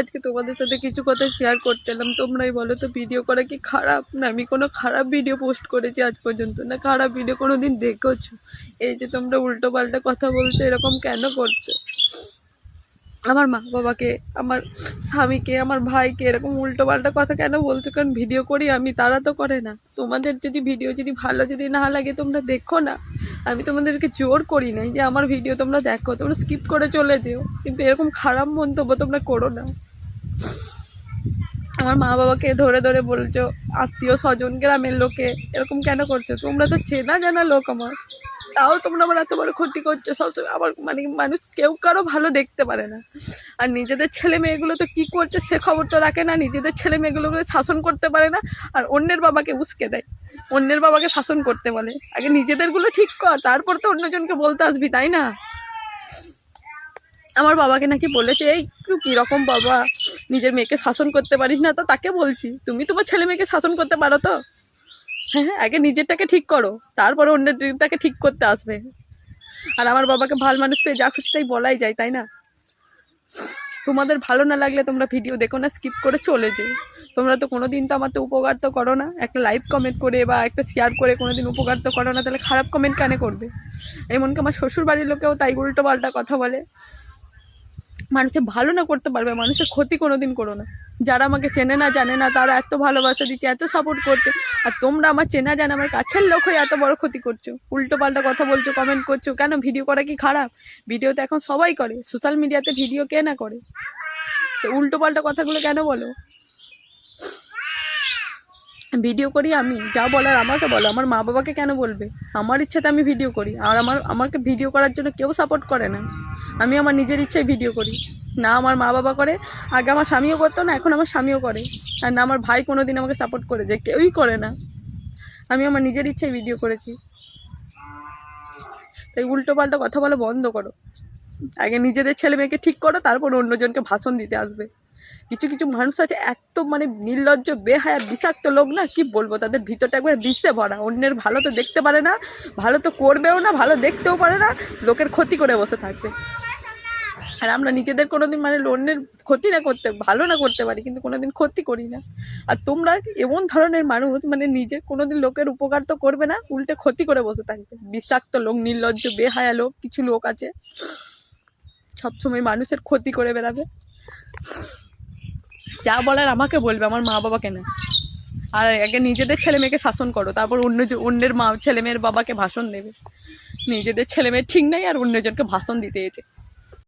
আজকে তোমাদের সাথে কিছু কথা শেয়ার করতে এলাম। তোমরাই বলো তো ভিডিও করা কি খারাপ? না, আমি কোনো খারাপ ভিডিও পোস্ট করেছি আজ পর্যন্ত না। খারাপ ভিডিও কোনো দিন দেখেছ এই যে তোমরা উল্টো পাল্টা কথা বলছো, এরকম কেন করছ? আমার মা বাবাকে, আমার স্বামীকে, আমার ভাইকে এরকম উল্টো পাল্টা কথা কেন বলছো? কারণ ভিডিও করি আমি, তারা তো করে না। তোমাদের যদি ভিডিও যদি ভালো যদি না লাগে, তোমরা দেখো না। আমি তোমাদেরকে জোর করি নাই যে আমার ভিডিও তোমরা দেখো, তোমরা স্কিপ করে চলে যেও। কিন্তু এরকম খারাপ মন্তব্য তোমরা করো না। আমার মা বাবাকে ধরে ধরে বলছো, আত্মীয় স্বজন, গ্রামের লোকে এরকম কেন করছ? তোমরা তো চেনা জানা লোক আমার। তাও তোমরা আমার এত বড় ক্ষতি করছ, সব আবার মানে মানুষ কেউ কারও ভালো দেখতে পারে না। আর নিজেদের ছেলে মেয়েগুলো তো কী করছে সে খবর তো রাখে না, নিজেদের ছেলে মেয়েগুলোকে শাসন করতে পারে না, আর অন্যের বাবাকে উস্কে দেয়। অন্যের বাবাকে শাসন করতে বলে। আগে নিজেদেরগুলো ঠিক কর, তারপর তো অন্যজনকে বলতে আসবি, তাই না? আমার বাবাকে নাকি বলেছে, এই, তুই কীরকম বাবা? নিজের মেয়েকে শাসন করতে পারিস না, তো তাকে বলছি। তুমি তোমার ছেলে মেয়েকে শাসন করতে পারো তো? হ্যাঁ আগে নিজেরটাকে ঠিক করো। তারপরে অন্যটাকে ঠিক করতে আসবে। আর আমার বাবাকে ভালো মানুষ পেয়ে যা খুশি তাই বলাই যায়, তাই না? তোমাদের ভালো না লাগলে তোমরা ভিডিও দেখো না স্কিপ করে চলে যেও। তোমরা তো কোনো দিন তো আমার তো উপকার তো করো না। একটা লাইভ কমেন্ট করে বা একটা শেয়ার করে কোনো দিন উপকার তো করো না, তাহলে খারাপ কমেন্ট কেন করবে? এমনকি আমার শ্বশুর বাড়ির লোকেও তাই উল্টো পাল্টা কথা বলে। মানুষের ভালো না করতে পারবে, মানুষের ক্ষতি কোনো দিন করো না। যারা আমাকে চেনে না, জানে না, তারা এত ভালোবাসা দিচ্ছে, এত সাপোর্ট করছে, আর তোমরা আমার চেনা জানা, আমার কাছের লোক হয়ে এত বড় ক্ষতি করছ। উল্টো পাল্টা কথা বলছো কমেন্ট করছ, কেন ভিডিও করা কি খারাপ? ভিডিও তো এখন সবাই করে সোশ্যাল মিডিয়াতে ভিডিও কে না করে? তো উল্টো পাল্টা কথাগুলো কেন বলো? ভিডিও করি আমি, যা বলার আমাকে বলো, আমার মা বাবাকে কেন বলবে? আমার ইচ্ছাতে আমি ভিডিও করি, আর আমার, আমাকে ভিডিও করার জন্য কেউ সাপোর্ট করে না। আমি আমার নিজের ইচ্ছায় ভিডিও করি। না আমার মা বাবা করে, আগে আমার স্বামীও করতো না, এখন আমার স্বামীও করে। আর না আমার ভাই কোনো দিন আমাকে সাপোর্ট করে যে কেউই করে না। আমি আমার নিজের ইচ্ছায় ভিডিও করেছি। তাই উল্টো পাল্টা কথা বলা বন্ধ করো। আগে নিজেদের ছেলে মেয়েকে ঠিক করো, তারপর অন্যজনকে ভাষণ দিতে আসবে। কিছু কিছু মানুষ আছে, এত মানে নির্লজ্জ, বেহায়া, বিষাক্ত লোক না, কি বলব, তাদের ভিতরটা একবার বিষে ভরা। অন্যের ভালো তো দেখতে পারে না, ভালো তো করবেও না, ভালো দেখতেও পারে না, লোকের ক্ষতি করে বসে থাকবে। আর আমরা নিজেদের কোনোদিন মানে অন্যের ক্ষতি না করতে, ভালো না করতে পারি, কিন্তু কোনোদিন ক্ষতি করি না। আর তোমরা এমন ধরনের মানুষ মানে নিজে কোনোদিন লোকের উপকার তো করবে না, উল্টে ক্ষতি করে বসে থাকবে। বিষাক্ত লোক, নির্লজ্জ, বেহায়া লোক, কিছু লোক আছে, সবসময় মানুষের ক্ষতি করে বেড়াবে। যা বলার আমাকে বলবে, আমার মা বাবাকে না। আর আগে নিজেদের ছেলে মেয়েকে শাসন করো, তারপর অন্য অন্যের মা, ছেলে মেয়ের বাবাকে ভাষণ দেবে। নিজেদের ছেলে মেয়ের ঠিক নাই, আর অন্যজনকে ভাষণ দিতে এসে